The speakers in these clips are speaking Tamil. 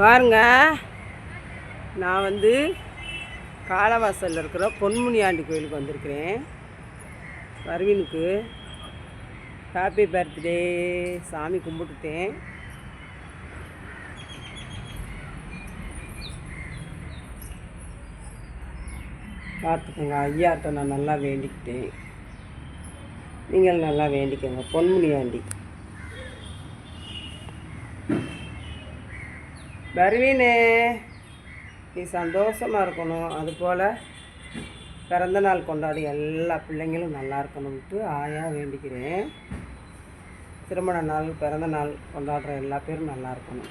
பாருங்க. நான் வந்து காலவாசலில் இருக்கிற பொன்முனியாண்டி கோயிலுக்கு வந்திருக்கிறேன். பர்வீனுக்கு. ஹாப்பி பர்த்டே சாமி கும்பிட்டுட்டேன். பார்த்துக்கோங்க ஐயாட்ட நான் நல்லா வேண்டிக்கிட்டேன். நீங்கள் நல்லா வேண்டிக்கோங்க பொன்முனியாண்டி பர்வீனு நீ சந்தோஷமாக இருக்கணும். அதுபோல் பிறந்த நாள் கொண்டாடி எல்லா பிள்ளைங்களும் நல்லா இருக்கணும்ட்டு ஆயா வேண்டிக்கிறேன். திருமண நாள் பிறந்த நாள் கொண்டாடுற எல்லா பேரும் நல்லா இருக்கணும்.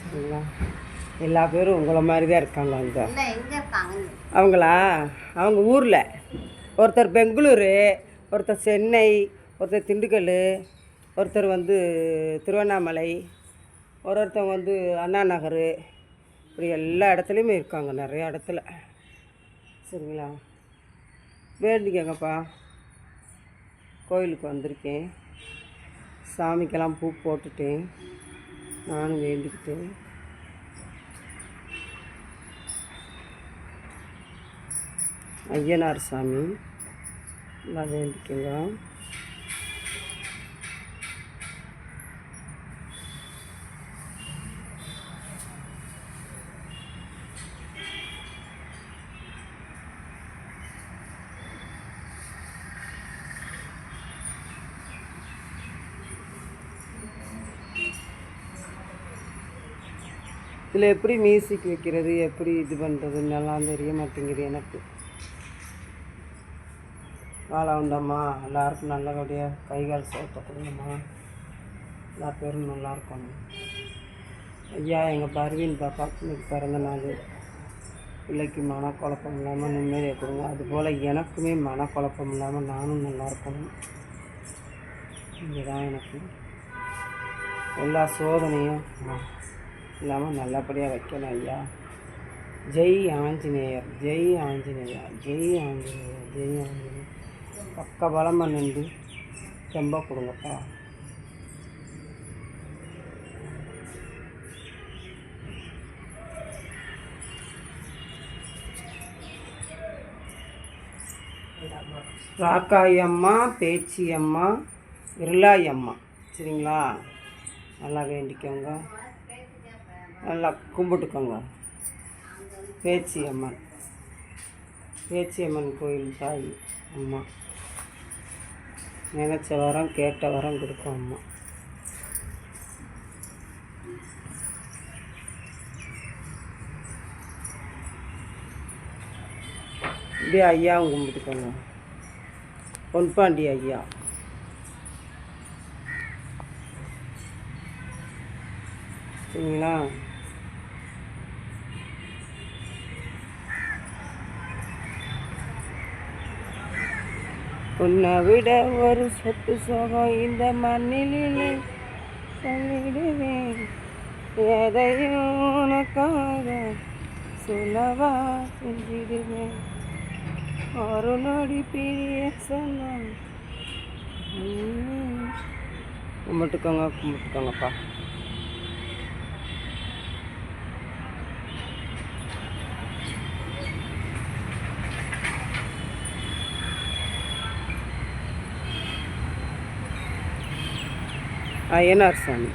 சரிங்களா? எல்லா பேரும் உங்களை மாதிரி தான் இருக்காங்க அங்கே. அவங்களா? அவங்க ஊரில். ஒருத்தர் பெங்களூரு ஒருத்தர் சென்னை ஒருத்தர் திண்டுக்கல் ஒருத்தர் வந்து திருவண்ணாமலை ஒரு ஒருத்தவங்க வந்து அண்ணா நகர் இப்படி எல்லா இடத்துலையுமே இருக்காங்க நிறைய இடத்துல. சரிங்களா? வேண்டிக்கங்கப்பா. கோயிலுக்கு வந்திருக்கேன். சாமிக்கெல்லாம் பூ போட்டுட்டேன் நானும் வேண்டிக்கிட்டேன் ஐயனார் சாமி நல்லா வேண்டிக்கங்க. இதில் எப்படி மியூசிக் வைக்கிறது எப்படி இது பண்ணுறதுன்னெல்லாம் தெரிய மாட்டேங்குது எனக்கு. வாழ உண்டம்மா எல்லாருக்கும் நல்லபடியாக கை கால் கொடுங்கம்மா. எல்லா பேரும் நல்லா இருக்கணும். ஐயா எங்கள் பர்வீன் பாப்பாவுக்கு இன்னைக்கு பிறந்த நாள். பிள்ளைக்கு மனக்குழப்பம் இல்லாமல் நிம்மதியை கொடுங்க. அதுபோல் எனக்குமே மனக்குழப்பம் இல்லாமல் நானும் நல்லா இருக்கணும். இதுதான் எனக்கு எல்லா சோதனையும் இல்லாமல் நல்லபடியாக வைக்கணும் ஐயா. ஜெய் ஆஞ்சநேயர் ஜெய் ஆஞ்சநேயா ஜெய் ஆஞ்சநேயர் ஜெய் ஆஞ்சநேயர். பக்க பலமாக நின்று ரொம்ப கொடுங்கப்பா. ராக்காய் அம்மா பேச்சி அம்மா சரிங்களா? நல்லா வேண்டிக்கோங்க. நல்லா கும்பிட்டுக்கோங்க. பேச்சி அம்மன். பேச்சி அம்மன் கோயில் தாய் அம்மா. நினச்ச வரம் கேட்ட வரம் கொடுக்கும் அம்மா. இப்படியே ஐயாவும் கும்பிட்டுக்கோங்க. பொன்பாண்டி ஐயா. சரிங்களா? உன்னை விட ஒரு சொத்து சோகம் இந்த மண்ணில் இல்லை சொல்லிடுவேன். எதையும் உனக்காக சொல்லவா செஞ்சிடுவேன். ஒரு நொடி பிரிய சொன்ன கும்பிட்டுக்கோங்க கும்பிட்டுக்கோங்கப்பா. அய்யனார் சாமி.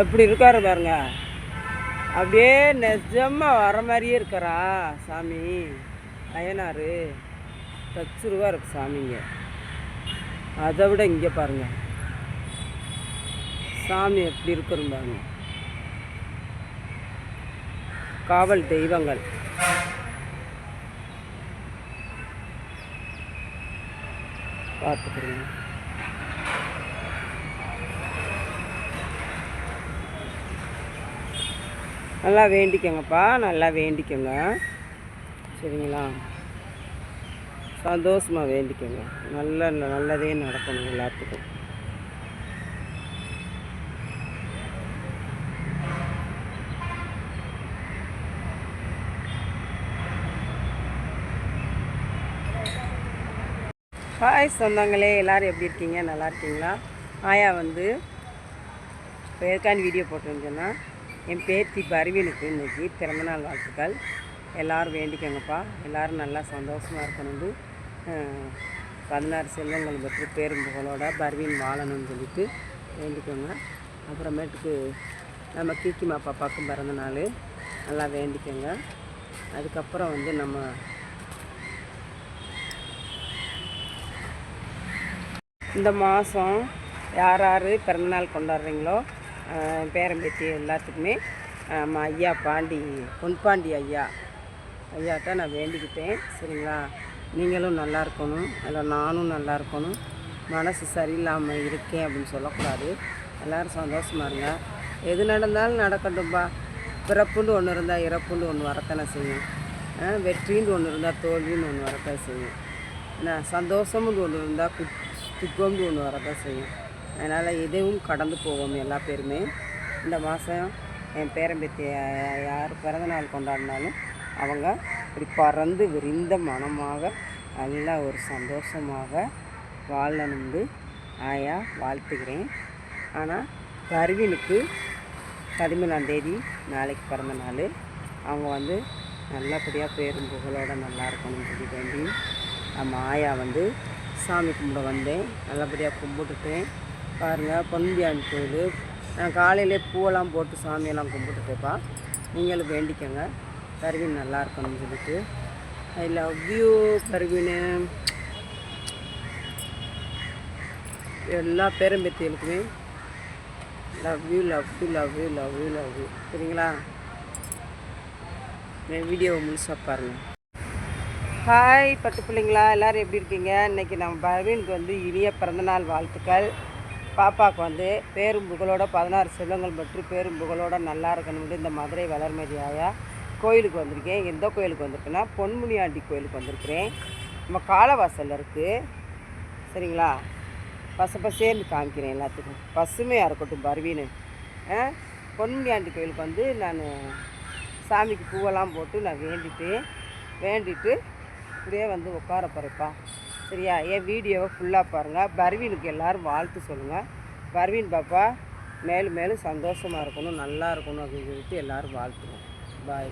எப்படி இருக்காரு பாருங்க. அப்படியே நெஜமாக வர மாதிரியே இருக்கிறா சாமி. அய்யனார். பத்து ரூபா இருக்கு சாமிங்க அதை விட இங்கே பாருங்க. சாமி எப்படி இருக்கிறோம் பாருங்க. காவல் தெய்வங்கள். பார்த்துக்கிறீங்க. நல்லா வேண்டிக்கோங்கப்பா நல்லா வேண்டிக்கோங்க. சரிங்களா? சந்தோஷமாக வேண்டிக்கோங்க. நல்ல நல்லதே நடக்கணும் எல்லாத்துக்கும். ஹாய் சொந்தங்களே எல்லோரும் எப்படி இருக்கீங்க? நல்லா இருக்கீங்களா? ஆயா வந்து இப்போ எதுக்கான வீடியோ போட்டிருந்தேன்னா என் பேத்தி பர்வீனுக்கு இன்றைக்கி பிறந்தநாள் வாழ்த்துக்கள். எல்லோரும் வேண்டிக்கோங்கப்பா. எல்லோரும் நல்லா சந்தோஷமாக இருக்கணும்னு பதினாறு செல்வங்கள் பெற்று பேரும் புகழோட பர்வீன் வாழணும்னு சொல்லிட்டு வேண்டிக்கோங்க. அப்புறமேட்டுக்கு நம்ம கீக்கிமா பாப்பாக்கும் பிறந்த நாள் நல்லா வேண்டிக்கோங்க. அதுக்கப்புறம் வந்து நம்ம இந்த மாதம் யார் யார் பிறந்தநாள் கொண்டாடுறீங்களோ பேரம்பேத்தி பேரன் எல்லாத்துக்குமே நம்ம ஐயா பாண்டி பொன்பாண்டி ஐயா ஐயாட்ட நான் வேண்டிக்கிட்டேன். சரிங்களா? நீங்களும் நல்லா இருக்கணும். அதில் நானும் நல்லா இருக்கணும். மனசு சரியில்லாமல் இருக்கேன் அப்படின்னு சொல்லக்கூடாது. எல்லோரும் சந்தோஷமா இருங்க. எது நடந்தாலும் நடக்கட்டும்பா. பிறப்புன்னு ஒன்று இருந்தால் இறப்புன்னு ஒன்று வரத்தானே செய்யும். வெற்றின்னு ஒன்று இருந்தால் தோல்வின்னு ஒன்று வரத்தான் செய்யும். என்ன சந்தோஷம்னு ஒன்று இருந்தால் குட் துக்கம்னு ஒன்று வரதான் செய்யும். அதனால் எதையும் கடந்து போவோம் எல்லா பேருமே இந்த மாதம் என் பேரம்பேத்தி யார் பிறந்த நாள் கொண்டாடினாலும் அவங்க இப்படி பறந்து விரிந்த மனமாக நல்லா ஒரு சந்தோஷமாக வாழணும்னு ஆயா வாழ்த்துக்கிறேன் ஆனால் கருவினுக்கு பதிமூணாம் தேதி நாளைக்கு பிறந்த நாள். அவங்க வந்து நல்லபடியாக பேரும் புகழோடு நல்லா இருக்கணும்னு சொல்லி வேண்டி நம்ம ஆயா வந்து சாமி கும்பிட வந்தேன். நல்லபடியாக கும்பிட்டுட்டேன். பாருங்கள் பொன்பியான் கோயில் நான் காலையிலே பூவெல்லாம் போட்டு சாமியெல்லாம் கும்பிட்டுட்டேப்பா நீங்களும் வேண்டிக்கோங்க. கருவின் நல்லா இருக்கணும்னு சொல்லிட்டு. ஐ லவ் யூ கருவின். எல்லா பேரம்பேத்திகளுக்குமே love you love you love you love you love you சரிங்களா? என் வீடியோவை முழுசாக பாருங்கள் ஹாய் பத்து பிள்ளைங்களா? எல்லோரும் எப்படி இருக்கீங்க? இன்றைக்கி நம்ம பரவீனுக்கு வந்து இனிய பிறந்தநாள் வாழ்த்துக்கள். பாப்பாவுக்கு வந்து பேரும் புகழோட பதினாறு செல்வங்கள் பற்றி பேரும் புகழோட நல்லா இருக்கணும்னு இந்த மதுரை வளர்மதியாக கோயிலுக்கு வந்திருக்கேன். எந்த கோயிலுக்கு வந்திருக்குன்னா பொன்முனியாண்டி கோயிலுக்கு வந்திருக்கிறேன். நம்ம காலவாசலில் இருக்குது சரிங்களா? பச பசேன்னு காமிக்கிறேன் எல்லாத்துக்கும். பசுமையாக இருக்கட்டும் பர்வீனு ஆ? பொன்முனியாண்டி கோயிலுக்கு வந்து நான் சாமிக்கு பூவெல்லாம் போட்டு நான் வேண்டிட்டு வேண்டிட்டு இப்படியே வந்து உட்கார பிறப்பா சரியா? என் வீடியோவை ஃபுல்லாக பாருங்கள் பர்வீனுக்கு எல்லோரும் வாழ்த்து சொல்லுங்கள் பர்வீன் பாப்பா மேலும் மேலும் சந்தோஷமாக இருக்கணும் நல்லா இருக்கணும் அப்படின்னு சொல்லிட்டு எல்லோரும் வாழ்த்துவோம். பாய்